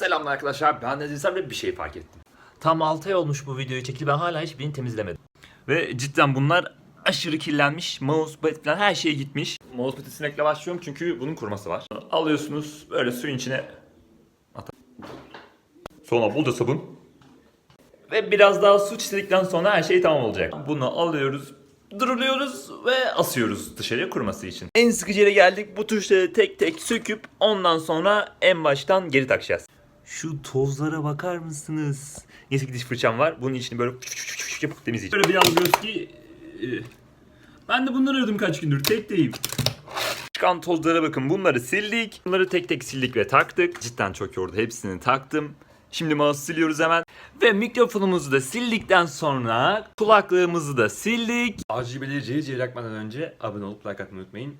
Selamlar arkadaşlar ben Nezih ve bir şey fark ettim. Tam 6 ay olmuş bu videoyu çekili ben hala hiçbirini temizlemedim. Ve cidden bunlar aşırı kirlenmiş. Mousepad falan her şeye gitmiş. Mousepad'i sinekle başlıyorum çünkü bunun kuruması var. Alıyorsunuz böyle suyun içine at. Sonra bolca sabun. Ve biraz daha su çizdikten sonra her şey tamam olacak. Bunu alıyoruz, duruluyoruz ve asıyoruz dışarıya kuruması için. En sıkıcı yere geldik. Bu tuşları tek tek söküp ondan sonra en baştan geri takacağız. Şu tozlara bakar mısınız? Neyse ki diş fırçam var. Bunun içini böyle yapıp temizleyeceğim. Böyle bir yazıyoruz ki... e, Ben de bunları aradım kaç gündür. Tek deyim. Çıkan tozlara bakın. Bunları sildik. Bunları tek tek sildik ve taktık. Cidden çok yordu. Hepsini taktım. Şimdi mouse siliyoruz hemen. Ve mikrofonumuzu da sildikten sonra kulaklığımızı da sildik. Cayır yakmadan önce abone olup like atmayı unutmayın.